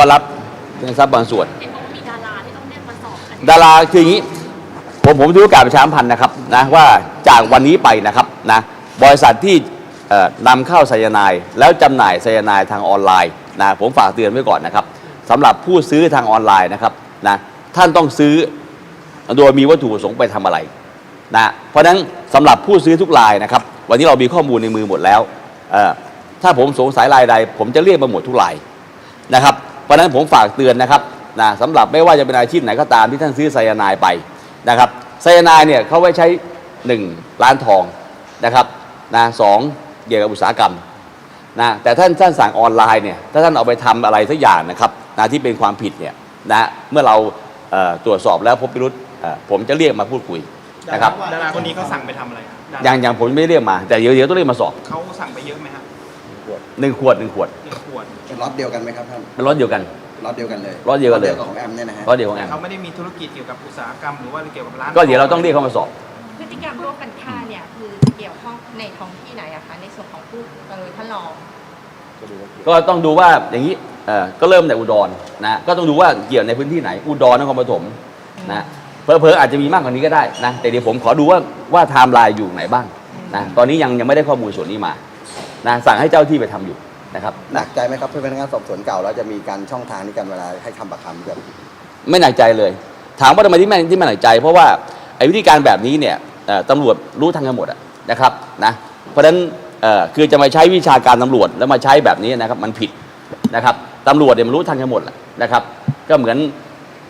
ก็รับเงินทรัพย์บางส่วน เห็นบอกว่ามีดาราที่ต้องเรียกมาสอบกันดาราคืออย่างนี้ ผมผมถือโอกาสประชาสัมพันธ์นะครับนะว่าจากวันนี้ไปนะครับนะบริษัทที่เอ่อนำเข้าไซยาไนด์แล้วจำหน่ายไซยาไนด์ทางออนไลน์นะผมฝากเตือนไว้ก่อนนะครับสำหรับผู้ซื้อทางออนไลน์นะครับนะท่านต้องซื้อโดยมีวัตถุประสงค์ไปทำอะไรนะเพราะฉะนั้นสำหรับผู้ซื้อทุกรายนะครับวันนี้เรามีข้อมูลในมือหมดแล้วเอ่อถ้าผมสงสัยรายใด ผมจะเรียกมาหมดทุกราย นะครับเพ ราะฉะนั้นผมฝากเตือนนะครับนะสำหรับไม่ว่าจะเป็นอาชีพไหนก็ตามที่ท่านซื้อไซยาไนด์ไปนะครับไซยาไนด์เนี่ยเขาไว้ใช้ 1 ล้านทองนะครับนะสองเกี่ยวกับอุตสาหกรรมนะแต่ท่านท่านสั่งออนไลน์เนี่ยถ้าท่านเอาไปทำอะไรสักอย่างนะครับนะที่เป็นความผิดเนี่ยนะเมื่อเราเอ่อตรวจสอบแล้วพบพิรุษเอ่อผมจะเรียกมาพูดคุยนะครับดาราคนนี้เขาสั่งไปทำอะไรครับดาราอย่างอย่างผมไม่ได้เรียกมาแต่เดี๋ยวเดี๋ยวต้องเรียกมาสอบ เขาสั่งไปเยอะไหมครับ หนึ่งขวดหนึ่งขวดหนึ่งขวดเป็นล็อตเดียวกันไหมครับท่านเป็นรถเดียวกัน ล็อตเดียวกันเลยล็อตเดียวกันเลยบของแอมเนี่ยนะฮะรถเดียวของแอแต่มเขาไม่ได้มีธุรกิจเกี่ยวกับอุตสาหกรรมหรือว่าเกี่ยวกับร้านก็เดี๋ยวเราต้องเรียกเขามาสอบ พฤติกรรมร่วมกันฆ่าเนี่ยคือเกี่ยวข้องในท้องที่ไหนอะคะในส่วนของผู้เออท่านรองก็ต้องดูว่าอย่างนี้เอ่อก็เริ่มแต่อุดรนะก็ต้องดูว่าเกี่ยวในพื้นที่ไหน อุดรนครปฐมนะเพอเพอๆอาจจะมีมากกว่านี้ก็ได้นะแต่เดี๋ยวผมขอดูว่าว่าไทม์ไลน์อยู่ไหนบ้างนะตอนนี้ยังยังไม่ได้ข้อมูลส่วนนี้มา นะสั่งให้เจ้าที่ไปทำอยู่นะครับหนักใจไหมครับเพื่อนพนักงานสอบสวนเก่าแล้วจะมีการช่องทางในการเวลาให้คำปากคำแบบไม่หนักใจเลย ถามว่าทำไมที่ไม่ที่ไม่หนักใจ เพราะว่าไอ้วิธีการแบบนี้เนี่ยเอ่อตำรวจรู้ทางกันหมดอะนะครับนะเพราะฉะนั้นเอ่อคือจะมาใช้วิชาการตำรวจแล้วมาใช้แบบนี้นะครับมันผิดนะครับตำรวจเนี่ยมันรู้ทางกันหมดแหละนะครับ ก็เหมือน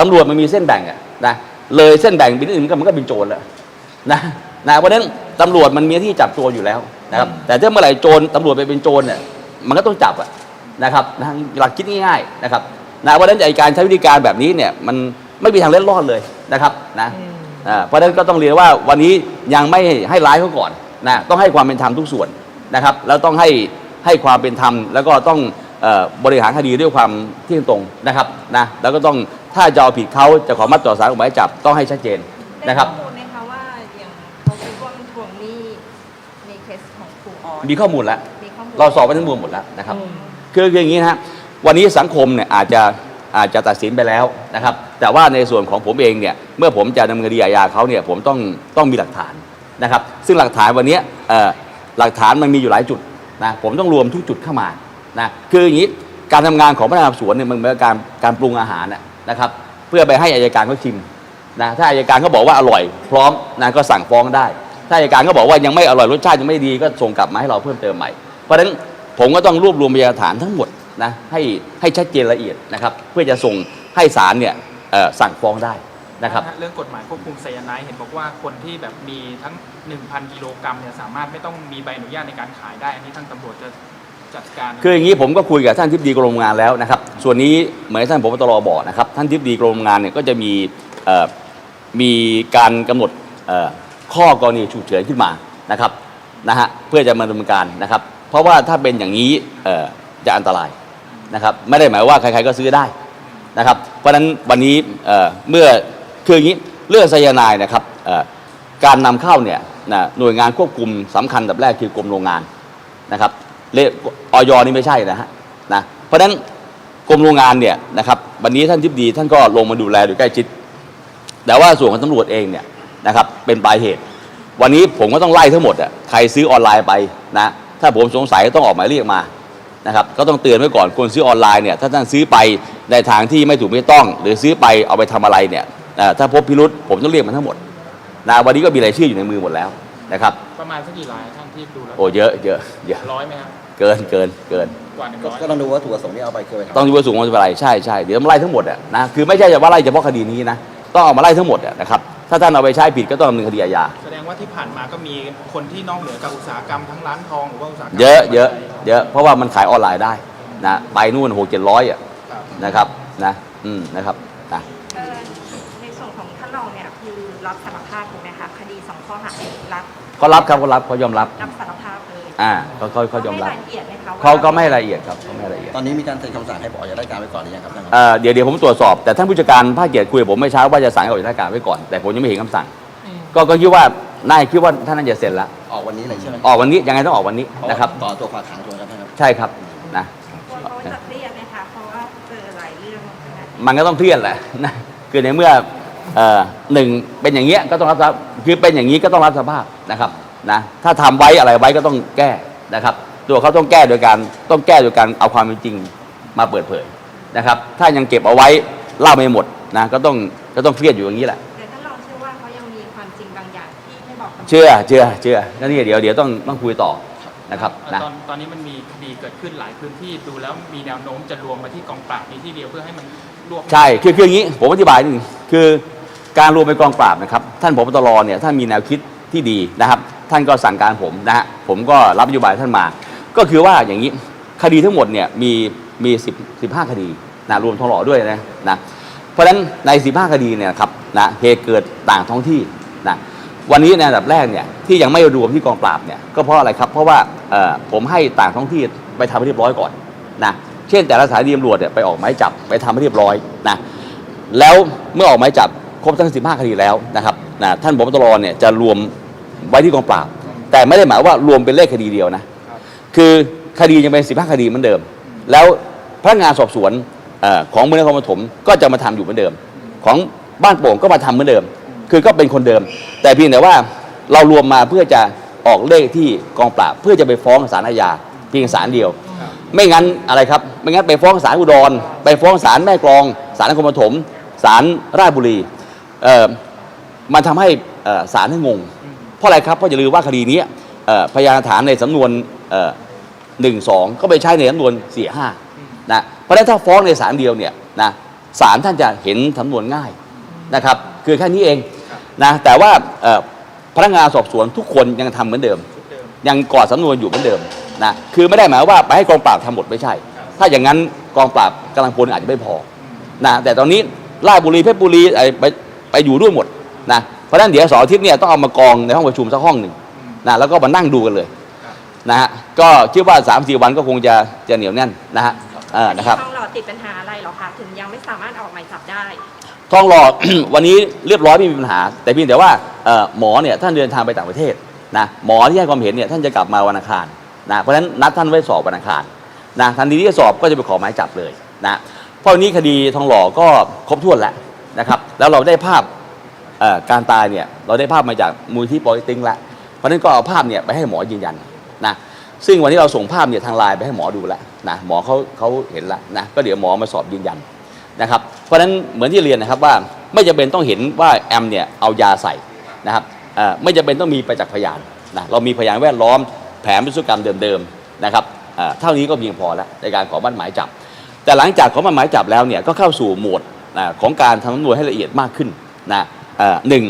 ตำรวจมันมีเส้นแบ่งอะนะเลยเส้นแบ่งไปนิดนึงมันก็เป็นโจรแล้วนะนะเพราะฉะนั้นตำรวจมันมีหน้าที่จับโจรอยู่แล้ว นะครับแต่ถ้าเมื่อไหร่โจรตำรวจไปเป็นโจรเนี่ยมันก็ต้องจับอะนะครับนะหลักคิดง่ายๆนะครับนะเพราะฉะนั้นไอ้การใช้วิธีการแบบนี้เนี่ยมันไม่มีทางเล็ดรอดเลยนะครับนะอ่าเพราะฉะนั้นก็ต้องเรียนว่าวันนี้ยังไม่ให้ร้ายเขาก่อนนะต้องให้ความเป็นธรรมทุกส่วนนะครับ แล้วต้องให้ให้ความเป็นธรรม แล้วก็ต้องเอ่อบริหารคดีด้วยความเที่ยงตรงนะครับนะแล้วก็ต้องถ้าจะเอาผิดเขาจะขอมัดต่อสารออกหมายจับต้องให้ชัดเจนได้นะครับ ข้อมูลไหมคะว่าอย่างเขาคิดว่ามันทวงหนี้ในเคสข องครูออนมีข้อมูลแล้ว มีข้อมูลเราสอบไปทั้งมวลหมดแล้วนะครับ อืม คือคืออย่างนี้นะฮะวันนี้สังคมเนี่ยอาจจะอาจจะตัดสินไปแล้วนะครับ แต่ว่าในส่วนของผมเองเนี่ยเมื่อผมจะดำเนินคดีอาญาเขาเนี่ยผมต้องต้องมีหลักฐานนะครับ ซึ่งหลักฐานวันเนี้ยเอ่อหลักฐานมันมีอยู่หลายจุดนะผมต้องรวมทุกจุดเข้ามานะคืออย่างนี้การทำงานของพนักงานสอบสวนเนี่ยมันเหมือนกับการการปรุงอาหารนะนะครับ เพื่อไปให้อายการเขาชิมนะถ้าอายการเขาบอกว่าอร่อย พร้อมนะก็สั่งฟ้องได้ ถ้าอายการเขาบอกว่ายังไม่อร่อยรสชาติยังไม่ดีก็ส่งกลับมาให้เราเพิ่มเติมใหม่ เพราะฉะนั้นผมก็ต้องรวบรวมพยานหลักฐานทั้งหมดนะให้ให้ชัดเจนละเอียดนะครับเพื่อจะส่งให้ศาลเนี่ยเอ่อสั่งฟ้องได้นะครับ เรื่องกฎหมายควบคุมไซยาไนด์เห็นบอกว่าคนที่แบบมีทั้ง 1,000 กิโลกรัมเนี่ยสามารถไม่ต้องมีใบอนุญาตในการขายได้ อันนี้ทางตำรวจจะจัดการคืออย่างนี้ผมก็คุยกับท่านทิบดีกรมโรงงานแล้วนะครับส่วนนี้เหมือนที่ท่านผมตรบอกนะครับท่านทิบดีกรมโรงงานเนี่ยก็จะมีเอ่อมีการกำหนดเอ่อ ข้อกรณีฉุกเฉินขึ้นมานะครับนะฮะเพื่อจะมาดำเนินการนะครับ เพราะว่าถ้าเป็นอย่างนี้เอ่อจะอันตรายนะครับไม่ได้หมายว่าใครๆก็ซื้อได้นะครับ เพราะฉะนั้นวันนี้เอ่อเมื่อคืออย่างนี้เรื่องไซยาไนด์นะครับเอ่อการนำเข้าเนี่ยนะหน่วยงานควบคุมสำคัญอันดับแรกคือกรมโรงงานนะครับเลออยนี่ไม่ใช่นะฮะนะเพราะฉะนั้นกรมโรงงานเนี่ยนะครับวันนี้ท่านทิบดีท่านก็ลงมาดูแลโดยใกล้ชิด แต่ว่าส่วนของตำรวจเองเนี่ย นะครับเป็นปลายเหตุ วันนี้ผมก็ต้องไล่ทั้งหมดอะใครซื้อออนไลน์ไปนะถ้าผมสงสัยก็ต้องออกหมายเรียกมานะครับก็ต้องเตือนไว้ก่อนคนซื้อออนไลน์เนี่ยถ้าท่านซื้อไปในทางที่ไม่ถูกไม่ต้อง หรือซื้อไปเอาไปทำอะไรเนี่ยเอ่อถ้าพบพิรุษผมต้องเรียกมันทั้งหมดนะวันนี้ก็มีรายชื่ออยู่ในมือหมดแล้วนะครับประมาณสักกี่รายท่านที่ดูแล้วโอ้เยอะเยอะเยอะร้อยไหมครับเกินเกินเกินกว่าหนึ่งก็ร้อยก็ต้องดูว่าถูกประสงค์ที่เอาไปคือไปทำต้องดูว่าสูงมันเป็นอะไรใช่ใช่เดี๋ยวต้องไล่ทั้งหมดอะนะคือไม่ใช่จะว่าไล่เฉพาะคดีนี้นะต้องเอามาไล่ทั้งหมดอะนะครับ ถ้าท่านเอาไปใช้ผิดก็ต้องดำเนินคดีอาญาแสดงว่าที่ผ่านมาก็มีคนที่นอกเหนือกับอุตสาหกรรมทั้งร้านทองหรือว่าอุตสาหกรรมเยอะเยอะเยอะเพราะว่ามันขายออนไลน์ได้นะไปนู่นหกเจ็ดร้อยอะครับนะครับนะอืมนะครับนะเอ่อในส่วนของท่านรองเนี่ยคือรับสารภาพถูกไหมคะคดีสองข้อหารับเขารับครับเขารับเขายอมรับ รับสารภาพเลย อ่าเขาเขาเขายอมรับให้รายละเอียดไหมคะว่เขาก็ไม่ให้รายละเอียดครับเขาไม่ให้รายละเอียดตอนนี้มีการเซ็นคำสั่งให้ปออกจากราชการไว้ก่อนหรือยังครับท่านครับ เอ่อเดี๋ยวเดี๋ยวผมตรวจสอบแต่ท่านผู้จัดการภาคเกียรติคุยกับผมไม่อเช้าว่าจะสั่งให้ออกจากราชการไว้ก่อน แต่ผมยังไม่เห็นคำสั่งก็ก็คิดว่าน่าจะคิดว่าท่านน่าจะเสร็จแล้วออกวันนี้เลยใช่ไหมออกวันนี้ยังไงต้องออกวันนี้นะครับต่อตัวฝากขังถูกไหมครับท่านครับ ใช่ครับนะกลัวเขาจะเครียดไหมคะเพราะว่าเจอหลายเรื่องขนาดนี้มันก็ต้องเครียดแหละนะคือในเมื่อเอ่อหนึ่งเป็นอย่างเงี้ยก็ต้องรับสภาพคือเป็นอย่างนี้ก็ต้องรับสภาพนะครับ นะถ้าทำไว้อะไรไว้ก็ต้องแก้นะครับ ตัวเขาต้องแก้โดยการต้องแก้โดยการเอาความเป็นจริงมาเปิดเผยนะครับ ถ้ายังเก็บเอาไว้เล่าไม่หมดนะก็ต้องก็ต้องเครียดอยู่อย่างนี้แหละแต่ท่านรองเชื่อว่าเขายังมีความจริงบางอย่างที่ไม่บอกกับเชื่อเชื่อเชื่อก็นี่เดี๋ยวเดี๋ยวต้องต้องคุยต่อนะครับนะตอนตอนนี้มันมีคดีเกิดขึ้นหลายพื้นที่ดูแล้วมีแนวโน้มจะรวมมาที่กองปราบนี้ที่เดียวเพื่อให้มันรวบใช่คือคืออย่างนี้ผมอธิบายนิดนึงคือการรวมไปกองปราบนะครับ ท่านผบตรเนี่ยท่านมีแนวคิดที่ดีนะครับ ท่านก็สั่งการผมนะฮะผมก็รับนโยบายท่านมา ก็คือว่าอย่างนี้คดีทั้งหมดเนี่ยมีมีสิบสิบห้าคดีนะรวมทองหล่อด้วยนะนะเพราะฉะนั้นใน 15 คดีเนี่ยครับนะเหตุเกิดต่างท้องที่นะวันนี้ในอันดับแรกเนี่ยที่ยังไม่รวมที่กองปราบเนี่ยก็เพราะอะไรครับ เพราะว่าผมให้ต่างท้องที่ไปทำให้เรียบร้อยก่อนนะเช่นแต่ละสถานีตำรวจเนี่ยไปออกหมายจับไปทำให้เรียบร้อยนะแล้วเมื่อออกหมายจับครบทั้ง 15 คดีแล้วนะครับนะท่านบตรเนี่ยจะรวม ไว้ที่กองปราบ แต่ไม่ได้หมายว่ารวมเป็นเลขคดีเดียวนะ คือคดียังเป็น 15 คดีเหมือนเดิม แล้วพนักงานสอบสวนเอ่อของเมืองนครปฐมก็จะมาทำอยู่เหมือนเดิม ของบ้านโป่งก็มาทำเหมือนเดิม คือก็เป็นคนเดิม แต่เพียงแต่ว่าเรารวมมาเพื่อจะออกเลขที่กองปราบ เพื่อจะไปฟ้องศาลอาญาเพียงศาลเดียว ไม่งั้นอะไรครับ ไม่งั้นไปฟ้องศาลอุดร ไปฟ้องศาลแม่กลองศาลนครปฐมศาลราชบุรีเอ่อมันทำให้เอ่อศาลให้งง เพราะอะไรครับเพราะอย่าลืมว่าคดีนี้พยานฐานในสำนวนหนึ่งสองก็ไปใช้ในสำนวนสี่ห้านะเพราะฉะนั้นถ้าฟ้องในศาลเดียวเนี่ยนะศาลท่านจะเห็นสำนวนง่ายนะครับ คือแค่นี้เองนะแต่ว่าพนักงานสอบสวนทุกคนยังทำเหมือนเดิม ยังกอดสำนวนอยู่เหมือนเดิมนะคือไม่ได้หมายว่าไปให้กองปราบทำหมดไม่ใช่ ถ้าอย่างนั้นกองปราบกำลังพลอาจจะไม่พอนะแต่ตอนนี้ราชบุรีเพชรบุรีไอ้ไปไปอยู่ด้วยหมดนะ เพราะฉะนั้นเดี๋ยวเสาร์อาทิตย์เนี่ยต้องเอามากองในห้องประชุมสักห้องหนึ่งนะแล้วก็มานั่งดูกันเลยนะฮะก็คิดว่า3ามสี่วันก็คงจะจะเหนียวแน่นนะฮะเออนะครับทองหล่อติดปัญหาอะไรเหรอคะถึงยังไม่สามารถออกหมายจับได้ทองหล่อวันนี้เรียบร้อยไม่มีปัญหา แต่เพียงแต่ว่าเอ่อหมอเนี่ยท่านเดินทางไปต่างประเทศนะหมอที่ให้ความเห็นเนี่ยท่านจะกลับมาวันอังคารนะเพราะฉะนั้นนัดท่านไว้สอบวันอังคารนะทันทีที่จะสอบก็จะไปขอหมายจับเลยนะเพราะวันนี้คดีทองหล่อก็ครบถ้วนแล้วนะครับ แล้วเราได้ภาพเอ่อ การตายเนี่ยเราได้ภาพมาจากมูลที่ปอยติงแล้วเพราะนั้นก็เอาภาพเนี่ยไปให้หมอยืนยันนะซึ่งวันนี้เราส่งภาพเนี่ยทางไลน์ไปให้หมอดูแล้วนะหมอเขาเขาเห็นแล้วนะก็เดี๋ยวหมอมาสอบยืนยันนะครับเพราะฉะนั้นเหมือนที่เรียนนะครับว่าไม่จำเป็นต้องเห็นว่าแอมเนี่ยเอายาใส่นะครับไม่จำเป็นต้องมีประจักษ์พยานนะเรามีพยานแวดล้อมแผนพิสุกรรมเดิมๆนะครับเท่านี้ก็เพียงพอแล้วในการขอบัตรหมายจับ แต่หลังจากขอบัตรหมายจับแล้วเนี่ยก็เข้าสู่โหมดนะของการทำสำนวนให้ละเอียดมากขึ้นนะ หนึ่ง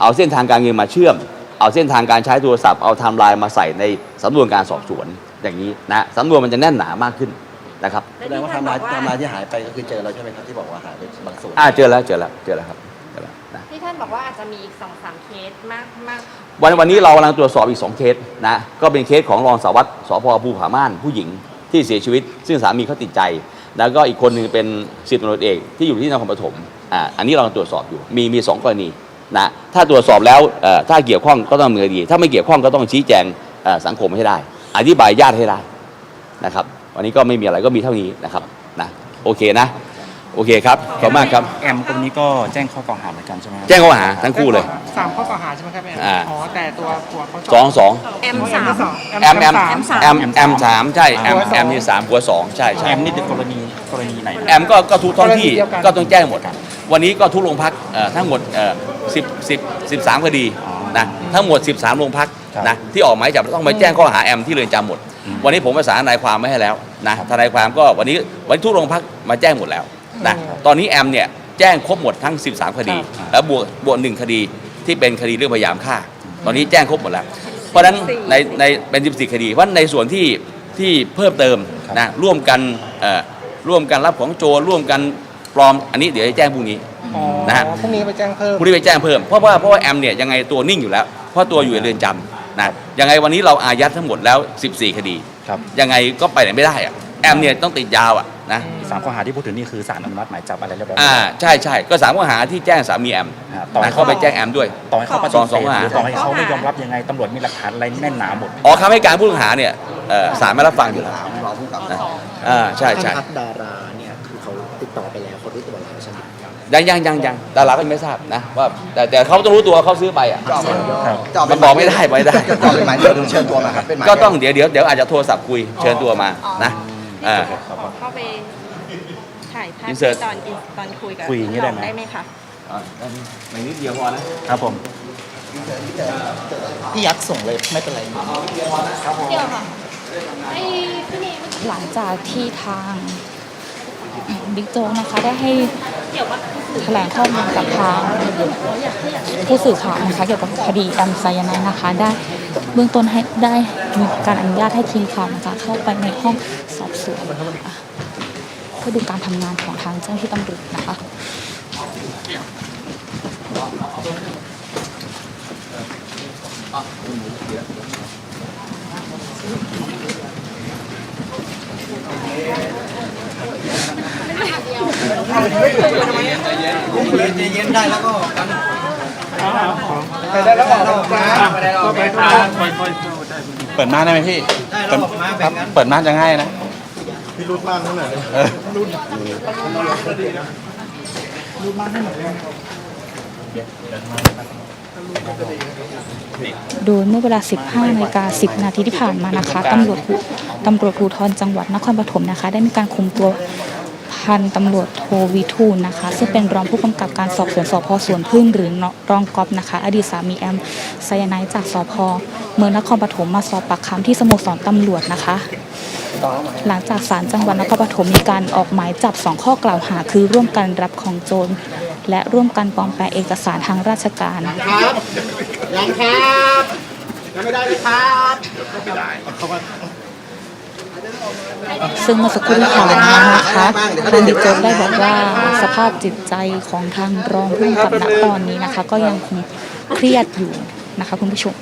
เอาเส้นทางการเงินมาเชื่อม เอาเส้นทางการใช้โทรศัพท์เอาไทม์ไลน์มาใส่ในสำนวนการสอบสวนอย่างนี้นะสำนวนมันจะแน่นหนามากขึ้นนะครับแสดงว่าไทำลายไทำลายที่หายไปก็คือเจอแล้วใช่ไหมครับที่บอกว่าหายไปบางส่วนอ่าเจอแล้วเจอแล้วเจอแล้วครับเจอแล้วนะที่ท่านบอกว่าอาจจะมีอีกสองสามเคสมากมากวันวันนี้เรากำลังตรวจสอบอีก 2 เคสนะก็เป็นเคสของรองสารวัตรสพภูผาม่านผู้หญิงที่เสียชีวิต ซึ่งสามีเขาติดใจ แล้วก็อีกคนหนึ่งเป็นสิบตำรวจเอกที่อยู่ที่นครปฐมอ่าอันนี้เรากำลังตรวจสอบอยู่ มีมีสองกรณีนะถ้าตรวจสอบแล้วเอ่อถ้าเกี่ยวข้องก็ต้องดำเนินคดี ถ้าไม่เกี่ยวข้องก็ต้องชี้แจงเอ่อสังคมให้ได้ อธิบายญาติให้ได้นะครับ วันนี้ก็ไม่มีอะไรก็มีเท่านี้นะครับนะโอเคนะ โอเคครับขอบคุณมากครับ แอมคนนี้ก็แจ้งข้อกล่าวหาเหมือนกันใช่ไหมครับ แจ้งข้อหาทั้งคู่เลย สามข้อกล่าวหาใช่ไหมครับแอมอ่า อ๋อแต่ตัวตัวเขาสองสองแอมสามสองแอมแอมสามแอมแอมสามใช่แอมแอมนี่สามหัวสองใช่ใช่แอมนี่เป็นกรณีกรณีไหนแอมก็ก็ทุกท้องที่ก็ต้องแจ้งหมดวันนี้ก็ทุกโรงพักเอ่อทั้งหมดเอ่อสิบสิบสิบสามคดีนะทั้งหมด 13โรงพักนะที่ออกหมายจับต้องไปแจ้งข้อหาแอมที่เรือนจำหมดวันนี้ผมประสานทนายความไม่ให้แล้วนะทนายความก็วันนี้วันนี้ทุกโรงพักมาแจ้งหมดแล้ว นะตอนนี้แอมเนี่ยแจ้งครบหมดทั้ง 13 คดี แล้วบวกบวกหนึ่งคดีที่เป็นคดีเรื่องพยายามฆ่า ตอนนี้แจ้งครบหมดแล้ว เพราะฉะนั้นในในเป็น 14 คดี เพราะในส่วนที่ที่เพิ่มเติมนะร่วมกันเอ่อร่วมกันรับของโจรร่วมกันปลอมอันนี้เดี๋ยวจะแจ้งพรุ่งนี้อ๋อนะฮะ พรุ่งนี้ไปแจ้งเพิ่ม พรุ่งนี้ไปแจ้งเพิ่มเพราะว่าเพราะว่าแอมเนี่ยยังไงตัวนิ่งอยู่แล้ว เพราะตัวอยู่ในเรือนจำนะยังไงวันนี้เราอายัดทั้งหมดแล้ว 14 คดี ครับ ยังไงก็ไปไหนไม่ได้อะแอมเนี่ยต้องติดยาวอะ นะสามข้อหาที่พูดถึงนี่คือสารอนุมัติหมายจับอะไรเรียบร้อยอ่าใช่ใช่ก็สามข้อหาที่แจ้งสามีแอมอ่าต่อนะให้เขาเขาไปแจ้งแอมด้วย ต่อให้เขาปฏิสองเสสองธข้อหา หรือต่อให้เขาไม่ยอมรับยังไงตำรวจมีหลักฐานอะไรแน่นหนาหมด อ๋อคำให้การผู้ต้องหาเนี่ยเอ่อศาลไม่รับฟังอยู่แล้วรองผู้กำกับนะอ่าใช่ใช่ท่านครับดาราเนี่ยคือเขาติดต่อไปแล้วเขารู้ตัวแล้วใช่ไหมยังยังยังยังดาราก็ยังไม่ทราบนะว่าแต่แต่เขาต้องรู้ตัวเขาซื้อไปอะ จะออกครับ จะมันบอกไม่ได้บอกไม่ได้ จะออกเป็นหมายเชิญตัวมาครับเป็นหมายก็ต้องเดี๋ยวเดี๋ยวเดี๋ยวอาจจะโทรศัพท์คุยเชิญตัวมานะ อ๋ออ่าขอเข้าไปถ่ายภาพ Insert ตอนตอนคุยกับคุยอย่างนี้ได้ไหม ได้ไหมคะในนิดเดียวพอนะครับผม พี่ยักษ์ส่งเลยไม่เป็นไรเดี๋ยวค่ะไอ้พี่เนยหลังจากที่ทางบิ๊กโจ๊กนะคะได้ให้เดี๋ยวว่าแถลงข้อมูลกับทางผู้สื่อข่าวนะคะเกี่ยวกับคดีแอมไซยาไนด์นะคะ ได้เบื้องต้นให้ได้มีการอนุญาตให้ทีมข่าวนะคะเข้าไปในห้อง สอบสวนนะคะเพื่อดูการทำงานของทางเจ้าหน้าที่ตำรวจนะคะเปิดม่านได้ไหมพี่เปิดครับเปิดม่านจะง่ายนะ โดยเมื่อเวลา 15นาฬิกา10 นาทีที่ผ่านมานะคะตำรวจภูตำรวจภูธรจังหวัดนครปฐมนะคะ ได้มีการคุมตัวพันตำรวจโทวิทูลนะคะ ซึ่งเป็นรองผู้กำกับการสอบสวนสพสวนพึ่งหรือรองก๊อฟนะคะ อดีตสามีแอมไซยาไนด์จากสพเมืองนครปฐมมาสอบปากคำที่สโมสรตำรวจนะคะ หลังจากศาลจังหวัดนครปฐมมีการออกหมายจับ 2 ข้อกล่าวหา คือร่วมกันรับของโจรและร่วมกันปลอมแปลงเอกสารทางราชการยังครับยังไม่ได้เลยครับซึ่งเมื่อสักครู่ที่ผ่านมานะคะทางบิ๊กโจ๊กได้บอกว่าสภาพจิตใจของทางรองผู้กำกับณตอนนี้นะคะ ก็ยังคงเครียดอยู่นะคะคุณผู้ชม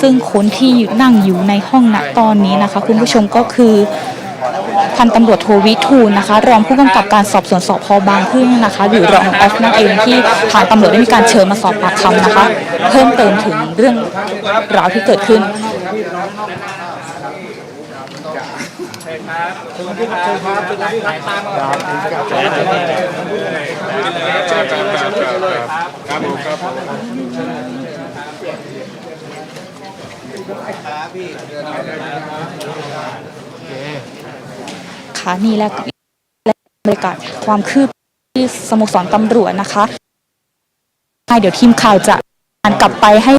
ซึ่งคนที่นั่งอยู่ในห้องณตอนนี้นะคะ คุณผู้ชมก็คือพันตำรวจโทวิทูลนะคะ รองผู้กำกับการสอบสวนสพบางพึ่งนะคะหรือรองออฟนั่นเองที่ทางตำรวจได้มีการเชิญมาสอบปากคำนะคะ เพิ่มเติมถึงเรื่องราวที่เกิดขึ้น ค่ะนี่แหละและบรรยากาศความคืบที่สโมสรตำรวจนะคะเดี๋ยวทีมข่าวจะอ่านกลับไปให้